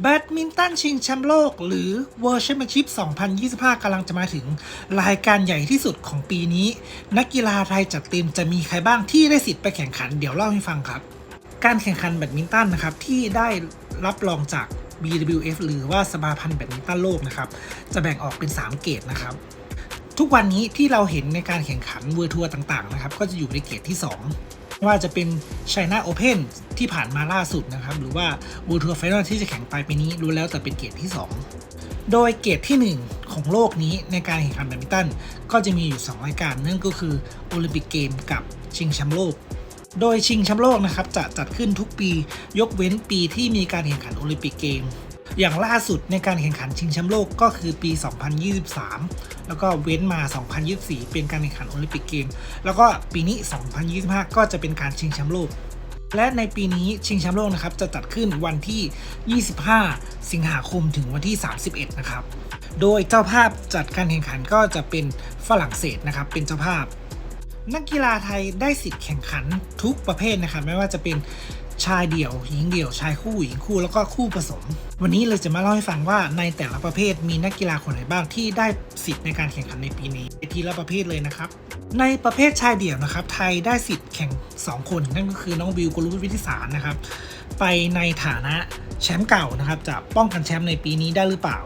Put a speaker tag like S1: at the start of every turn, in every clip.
S1: แบดมินตันชิงแชมป์โลก หรือ World Championship 2025 กำลังจะมาถึงรายการใหญ่ที่สุดของปีนี้ นักกีฬาไทยจัดเต็มจะมีใครบ้างที่ได้สิทธิ์ไปแข่งขันเดี๋ยวเล่าให้ฟังครับ การแข่งขันแบดมินตันนะครับ ที่ได้รับรองจาก BWF หรือว่าสมาพันธ์แบดมินตันโลกนะครับ จะแบ่งออกเป็น 3 เกรดนะครับ ทุกวันนี้ที่เราเห็นในการแข่งขันเวอร์ทัวร์ต่างๆนะครับ ก็จะอยู่ในเกรดที่ 2 ว่าจะเป็น China Open ที่ผ่านมาล่าสุดนะครับ หรือว่า World Tour Final ที่จะแข่งไปปีนี้รู้แล้วแต่เป็นเกรดที่ 2 โดยเกรดที่ 1 ของโลกนี้ในการแข่งขันแบดมินตันก็จะมีอยู่ 2 รายการนั่นก็คือโอลิมปิกเกมกับชิงแชมป์โลก โดยชิงแชมป์โลกนะครับจะจัดขึ้นทุกปียกเว้นปีที่มีการแข่งขันโอลิมปิกเกมอย่างล่าสุดในการแข่งขันชิงแชมป์โลกก็คือปี 2023 แล้วก็เว้นมา 2024 เป็นการแข่งขันโอลิมปิกเกม แล้วก็ปีนี้ 2025 ก็จะเป็นการชิงแชมป์โลก และในปีนี้ชิงแชมป์โลกนะครับจะจัดขึ้นวันที่ 25 สิงหาคมถึงวันที่ 31 นะครับ โดยเจ้าภาพจัดการแข่งขันก็จะเป็นฝรั่งเศสนะครับ เป็นเจ้าภาพ นักกีฬาไทยได้สิทธิ์แข่งขันทุกประเภทนะครับ ไม่ว่าจะเป็น ชายเดี่ยวหญิงเดี่ยวชายคู่หญิงคู่แล้วก็คู่ผสม วันนี้เราจะมาเล่าให้ฟังว่าในแต่ละประเภทมีนักกีฬาคนไหนบ้างที่ได้สิทธิ์ในการแข่งขันในปีนี้ทีละประเภทเลยนะครับ ในประเภทชายเดี่ยวนะครับ ไทยได้สิทธิ์แข่ง 2 คน นั่นก็คือน้องวิวกุลวุฒิวิทิสารนะครับ ไปในฐานะแชมป์เก่านะครับจะป้องกันแชมป์ในปีนี้ได้หรือเปล่า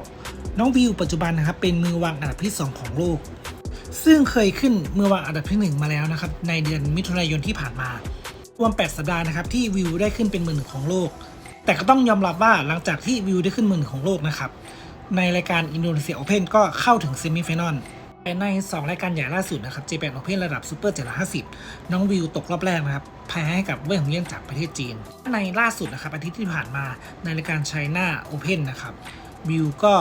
S1: น้องวิวปัจจุบันนะครับเป็นมือวางอันดับที่ 2 ของโลก ซึ่งเคยขึ้นมือวางอันดับที่ 1 มาแล้วนะครับในเดือนมิถุนายนที่ผ่านมา รวม 8 สัปดาห์นะครับที่วิวได้ขึ้นเป็นมือหนึ่งของโลก แต่ก็ต้องยอมรับว่าหลังจากที่วิวได้ขึ้นมือหนึ่งของโลกนะครับ ในรายการอินโดนีเซียโอเพนก็เข้าถึงเซมิไฟแนลแต่ใน 2 รายการใหญ่ล่าสุดนะครับ Japan Open ระดับซูเปอร์750 น้องวิวตกรอบแรกนะครับแพ้ให้กับเว่ยหงเยี่ยนจากประเทศจีน ในล่าสุดนะครับอาทิตย์ที่ผ่านมาในรายการ China Open นะครับวิวก็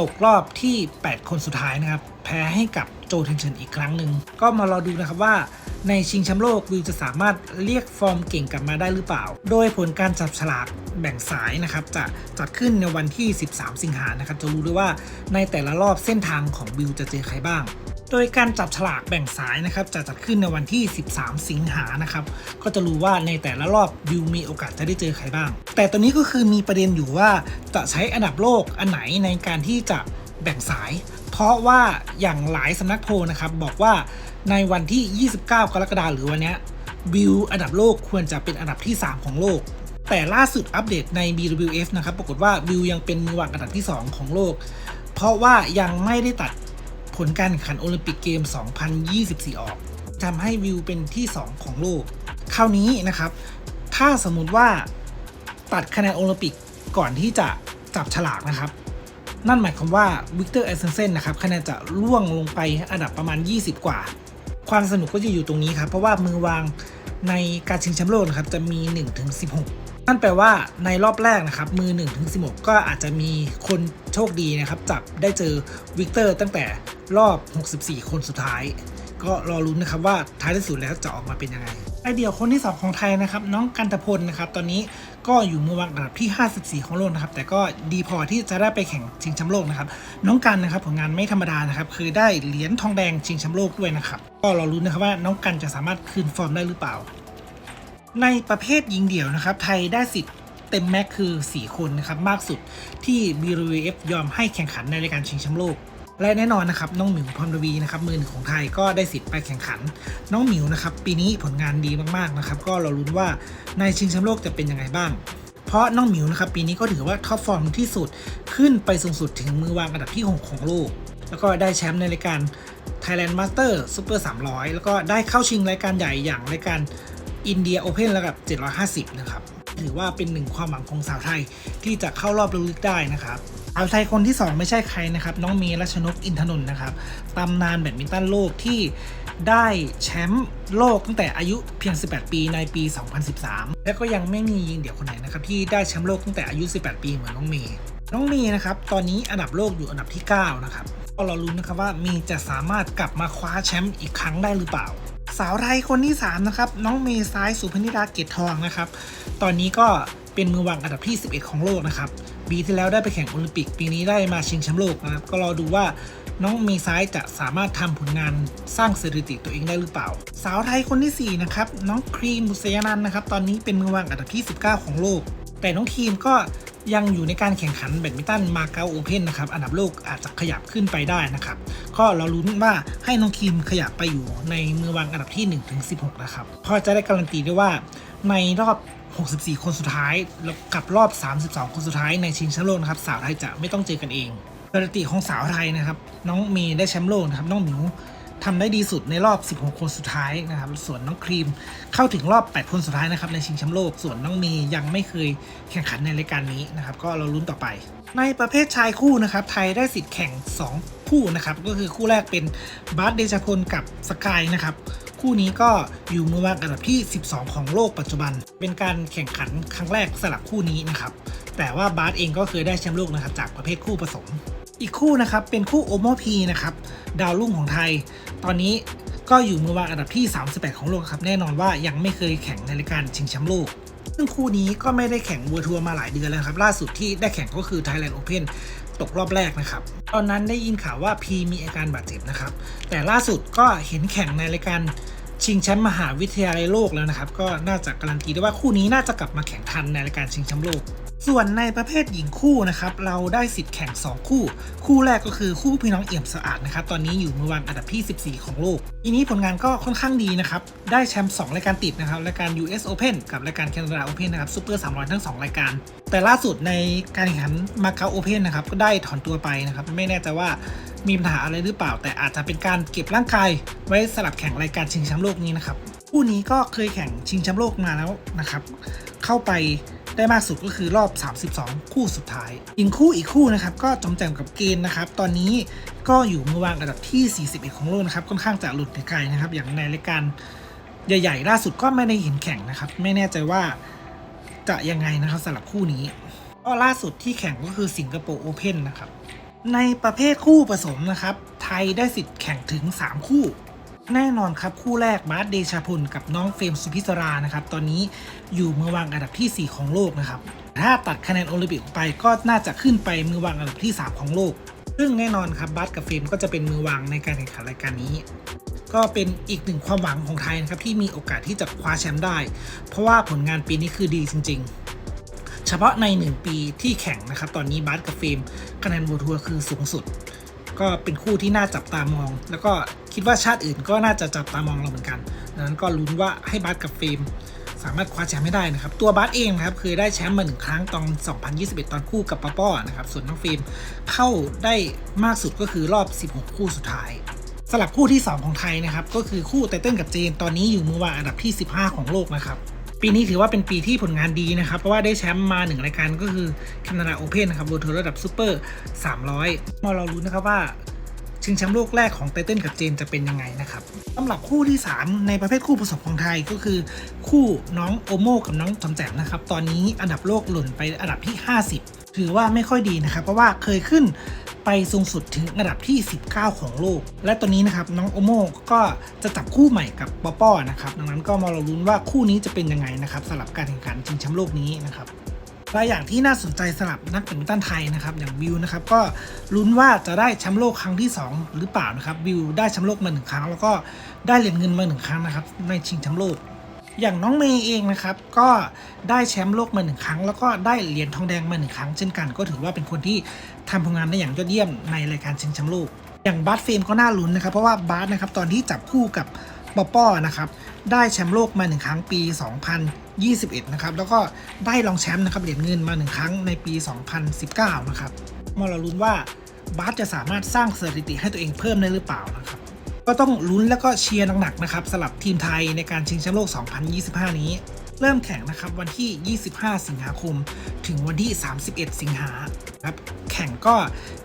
S1: ตกรอบที่ 8 คนสุดท้ายนะครับ แพ้ให้กับโจเทนเชนอีกครั้งหนึ่ง ก็มารอดูนะครับว่าในชิงแชมป์โลกวิวจะสามารถเรียกฟอร์มเก่งกลับมาได้หรือเปล่า โดยผลการจับฉลากแบ่งสายนะครับ จะจัดขึ้นในวันที่ 13 สิงหานะครับ จะรู้ด้วยว่าในแต่ละรอบเส้นทางของวิวจะเจอใครบ้าง โดยการจับฉลากแบ่งสายนะครับจะจัดขึ้นในวันที่ 13 สิงหานะครับก็จะรู้ว่าในแต่ละรอบวิวมีโอกาสจะได้เจอใครบ้าง แต่ตอนนี้ก็คือมีประเด็นอยู่ว่าจะใช้อันดับโลกอันไหนในการที่จะแบ่งสาย เพราะว่าอย่างหลายสำนักโพนะครับบอกว่าในวันที่ 29 กรกฎาคมหรือวันนี้วิวอันดับโลกควรจะเป็นอันดับที่ 3 ของโลก แต่ล่าสุดอัปเดตใน BWF นะครับปรากฏว่าวิวยังเป็นมือวางอันดับที่ 2 ของโลก เพราะว่ายังไม่ได้ตัด ผลการแข่งขันโอลิมปิกเกม 2024 ออกทำให้วิวเป็นที่ 2 ของโลก คราวนี้นะครับ ถ้าสมมุติว่าตัดคะแนนโอลิมปิกก่อนที่จะจับฉลากนะครับ นั่นหมายความว่าวิกเตอร์แอสเซนเซนนะครับคะแนนจะร่วงลงไปอันดับประมาณ 20 กว่า ความสนุกก็จะอยู่ตรงนี้ครับ เพราะว่ามือวางในการชิงแชมป์โลกนะครับจะมี 1-16 นั่นแปลว่าในรอบแรกนะครับ มือ1-16 ก็อาจจะมีคนโชคดีนะครับจับได้เจอวิกเตอร์ตั้งแต่รอบ 64 คนสุดท้าย ก็รอรุ้นนะครับว่าท้ายที่สุดแล้วจะออกมาเป็นยังไงไอเดียวคนที่ 2 ของไทยนะครับ น้องกันตพลนะครับ ตอนนี้ก็อยู่มือวางอันดับที่ 54 ของโลกนะครับ แต่ก็ดีพอที่จะได้ไปแข่งชิงแชมป์โลกนะครับ น้องกันนะครับผลงานไม่ธรรมดานะครับ คือได้เหรียญทองแดงชิงแชมป์โลกด้วยนะครับ ก็รอรุ้นนะครับว่าน้องกันจะสามารถคืนฟอร์มได้หรือเปล่า ในประเภทหญิงเดี่ยวนะครับ ไทยได้สิทธิ์เต็มแม็กคือ 4 คนนะครับมากสุดที่ BWF ยอมให้แข่งขันในรายการชิงแชมป์โลก และแน่นอนนะครับน้องหมิวพรรวีนะครับมือหนึ่งของไทยก็ได้สิทธิ์ไปแข่งขัน น้องหมิวนะครับปีนี้ผลงานดีมากๆนะครับก็เราลุ้นว่าในชิงแชมป์โลกจะเป็นยังไงบ้าง เพราะน้องหมิวนะครับปีนี้ก็ถือว่าท็อปฟอร์มที่สุดขึ้นไปสูงสุดถึงมือวางอันดับที่ 6 ของโลก แล้วก็ได้แชมป์ในรายการ Thailand Master Super 300 แล้วก็ได้เข้าชิงรายการใหญ่อย่างรายการ อินเดียโอเพนระดับ 750 นะครับ ถือว่าเป็นหนึ่งความหวังของสาวไทยที่จะเข้ารอบลึกได้นะครับสาวไทยคนที่ 2 ไม่ใช่ใครนะครับ น้องเมย์รัชนกอินทนนท์นะครับตำนานแบดมินตันโลกที่ได้แชมป์โลกตั้งแต่อายุเพียง 18 ปีในปี 2013 และก็ยังไม่มียิงเดี่ยวคนไหนนะครับที่ได้แชมป์โลกตั้งแต่อายุ 18 ปีเหมือนน้องเมย์น้องเมย์นะครับตอนนี้อันดับโลกอยู่อันดับที่ 9 นะครับก็เราลุ้นนะครับว่าเมย์จะสามารถกลับมาคว้าแชมป์อีกครั้งได้หรือเปล่า สาวไทยคนที่ 3 นะครับ น้องเมย์ซ้ายสุพนิดาเกตทองนะครับ ตอนนี้ก็เป็นมือวางอันดับที่ 11 ของโลกนะครับปีที่แล้วได้ไปแข่งโอลิมปิก ปีนี้ได้มาชิงแชมป์โลกนะครับ ก็รอดูว่าน้องเมย์ซ้ายจะสามารถทำผลงานสร้างสถิติตัวเองได้หรือเปล่า สาวไทยคนที่ 4 นะครับ น้องครีมบุษยานันท์นะครับ ตอนนี้เป็นมือวางอันดับที่ 19 ของโลก แต่น้องครีมก็ ยังอยู่ในการแข่งขันแบดมินตันมาเก๊าโอเพ่นนะครับอันดับโลกอาจจะขยับขึ้นไปได้นะครับ ก็เราลุ้นว่าให้น้องคิมขยับไปอยู่ในมือวางอันดับที่1ถึง16 นะครับเพอจะได้การันตีได้ว่าในรอบ 64 คนสุดท้ายแล้วกับรอบ 32 คนสุดท้ายในชิงแชมป์โลกนะครับสาวไทยจะไม่ต้องเจอกันเองสถิติของสาวไทยนะครับ น้องเมย์ได้แชมป์โลกนะครับน้องหมิว ทำได้ดีสุดในรอบ 16 คนสุดท้ายนะครับ ส่วนน้องครีมเข้าถึงรอบ 8 คนสุดท้ายนะครับในชิงแชมป์โลก ส่วนน้องเมย์ยังไม่เคยแข่งขันในรายการนี้นะครับ ก็เราลุ้นต่อไป ในประเภทชายคู่นะครับ ไทยได้สิทธิ์แข่ง 2 คู่นะครับ ก็คือคู่แรกเป็นบาสเดชพลกับสกายนะครับ คู่นี้ก็อยู่มือวางอันดับที่ 12 ของโลกปัจจุบัน เป็นการแข่งขันครั้งแรกสลับคู่นี้นะครับ แต่ว่าบาสเองก็เคยได้แชมป์โลกนะครับจากประเภทคู่ผสม อีกคู่นะครับเป็นคู่โอโมพีนะครับดาวรุ่งของไทย ตอนนี้ก็อยู่มือวางอันดับที่ 38 ของโลกครับแน่นอนว่ายังไม่เคยแข่งในรายการชิงแชมป์โลก ซึ่งคู่นี้ก็ไม่ได้แข่งวัวทัวร์มาหลายเดือนแล้วครับล่าสุดที่ได้แข่งก็คือ Thailand Open ตกรอบแรกนะครับ ตอนนั้นได้ยินข่าวว่าพีมีอาการบาดเจ็บนะครับ แต่ล่าสุดก็เห็นแข่งในรายการชิงแชมป์มหาวิทยาลัยโลกแล้วนะครับ ก็น่าจะการันตีได้ว่าคู่นี้น่าจะกลับมาแข่งทันในรายการชิงแชมป์โลก ส่วนในประเภทหญิงคู่นะครับเราได้สิทธิ์แข่ง 2 คู่ คู่แรกก็คือคู่พี่น้องเอี่ยมสะอาดนะครับตอนนี้อยู่มือวางอันดับที่ 14 ของโลก ทีนี้ผลงานก็ค่อนข้างดีนะครับได้แชมป์2รายการติดนะครับรายการ US Open กับรายการ Canada Open นะครับซูเปอร์300 ทั้ง 2 รายการ แต่ล่าสุดในการแข่งขันมาเก๊าโอเพนนะครับก็ได้ถอนตัวไปนะครับไม่แน่ใจว่ามีปัญหาอะไรหรือเปล่า แต่อาจจะเป็นการเก็บร่างกายไว้สลับแข่งรายการชิงแชมป์โลกนี้นะครับคู่นี้ก็เคยแข่งชิงแชมป์โลกมาแล้วนะครับ เข้าไปได้มากสุดก็คือรอบ 32 คู่สุดท้าย อีกคู่อีกคู่นะครับก็จอมแจมกับเกณฑ์นะครับ ตอนนี้ก็อยู่มือวางอันดับที่ 41 ของโลกนะครับ ค่อนข้างจะหลุดไกลนะครับ อย่างในรายการใหญ่ ๆ ล่าสุดก็ไม่ได้เห็นแข่งนะครับ ไม่แน่ใจว่าจะยังไงนะครับสำหรับคู่นี้ก็ล่าสุดที่แข่งก็คือสิงคโปร์โอเพ่นนะครับ ในประเภทคู่ผสมนะครับ ไทยได้สิทธิ์แข่งถึง 3 คู่ แน่นอนครับ คู่แรกบาสเดชาพลกับน้องเฟรมสุพิศรานะครับ ตอนนี้อยู่มือวางอันดับที่ 4 ของโลกนะครับ ถ้าตัดคะแนนโอลิมปิกไปก็น่าจะขึ้นไปมือวางอันดับที่ 3 ของโลก ซึ่งแน่นอนครับบาสกับเฟรมก็จะเป็นมือวางในการแข่งขันรายการนี้ ก็เป็นอีกหนึ่งความหวังของไทยนะครับที่มีโอกาสที่จะคว้าแชมป์ได้ เพราะว่าผลงานปีนี้คือดีจริง ๆ เฉพาะใน 1 ปีที่แข่งนะครับตอนนี้บาสกับเฟรมคะแนนโวทัวร์คือสูงสุด ก็เป็นคู่ที่น่าจับตามอง แล้วก็คิดว่าชาติอื่นก็น่าจะจับตามองเราเหมือนกันดังนั้นก็ลุ้นว่าให้บาสกับเฟรมสามารถคว้าแชมป์ให้ได้นะครับ ตัวบาสเองนะครับเคยได้แชมป์มาหนึ่งครั้งตอน 2021 ตอนคู่กับปาป้อนะครับ ส่วนน้องเฟรมเข้าได้มากสุดก็คือรอบ 16 คู่สุดท้ายสลับคู่ที่ 2 ของไทยนะครับ ก็คือคู่ไตเติ้ลกับเจน ตอนนี้อยู่มือวาอันดับที่ 15 ของโลกนะครับ ปีนี้ถือว่าเป็นปีที่ผลงานดีนะครับ เพราะว่าได้แชมป์มาหนึ่งรายการก็คือแคนาดาโอเพนนะครับโรทัวร์ระดับซูเปอร์300มาเรารู้นะครับว่าชิงแชมป์โลกแรกของไตเติ้ลกับเจนจะเป็นยังไงนะครับสำหรับคู่ที่ 3 ในประเภทคู่ผสมของไทยก็คือ คู่น้องโอโมกับน้องจอมแจมนะครับ ตอนนี้อันดับโลกหล่นไปอันดับที่ 50 ถือว่าไม่ค่อยดีนะครับ เพราะว่าเคยขึ้น ไปสูงสุดถึงอันดับที่ 19 ของโลก และตอนนี้นะครับน้องโอโมก็จะจับคู่ใหม่กับปอป้อนะครับดังนั้นก็มาเราลุ้นว่าคู่นี้จะเป็นยังไงนะครับสำหรับการแข่งขันชิงแชมป์โลกนี้นะครับและอย่างที่น่าสนใจสำหรับนักแบดมินตันไทยนะครับอย่างวิวนะครับก็ลุ้นว่าจะได้แชมป์โลกครั้งที่ 2 หรือเปล่านะครับวิวได้แชมป์โลกมาหนึ่งครั้ง แล้วก็ได้เหรียญเงินมาหนึ่งครั้งนะครับในชิงแชมป์โลก อย่างน้องเมย์เองนะครับ ก็ได้แชมป์โลกมาหนึ่งครั้ง แล้วก็ได้เหรียญทองแดงมาหนึ่งครั้งเช่นกัน ก็ถือว่าเป็นคนที่ทำผลงานได้อย่างยอดเยี่ยมในรายการชิงแชมป์โลก อย่างบาสเฟมก็น่าลุ้นนะครับ เพราะว่าบาสนะครับตอนที่จับคู่กับปอป้อนะครับได้แชมป์โลกมาหนึ่งครั้งปี 2021 นะครับแล้วก็ได้รองแชมป์นะครับเหรียญเงินมาหนึ่งครั้งในปี 2019 นะครับมาเราลุ้นว่าบาสจะสามารถสร้างสถิติให้ตัวเองเพิ่มได้หรือเปล่านะครับ ก็ต้องลุ้นแล้วก็เชียร์หนักๆนะครับสำหรับทีมไทยในการชิงแชมป์โลก 2025 นี้ เริ่มแข่งนะครับวันที่ 25 สิงหาคม ถึงวันที่ 31 สิงหาครับแข่งก็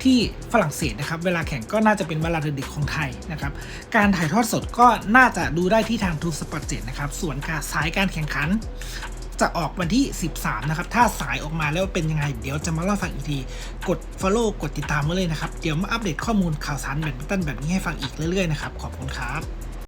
S1: ที่ฝรั่งเศสนะครับ เวลาแข่งก็น่าจะเป็นเวลาดึกของไทยนะครับ การถ่ายทอดสดก็น่าจะดูได้ที่ทางทูสปอร์ตเจ็นะครับ ส่วนการสายการแข่งขัน จะออกวันที่ 13 นะครับ ถ้าสายออกมาแล้วเป็นยังไง เดี๋ยวจะมาเล่าฟังอีกที กด follow กดติดตามไว้เลยนะครับ เดี๋ยวมาอัปเดตข้อมูลข่าวสารแบดมินตันแบบนี้ให้ฟังอีกเรื่อยๆนะครับ ขอบคุณครับ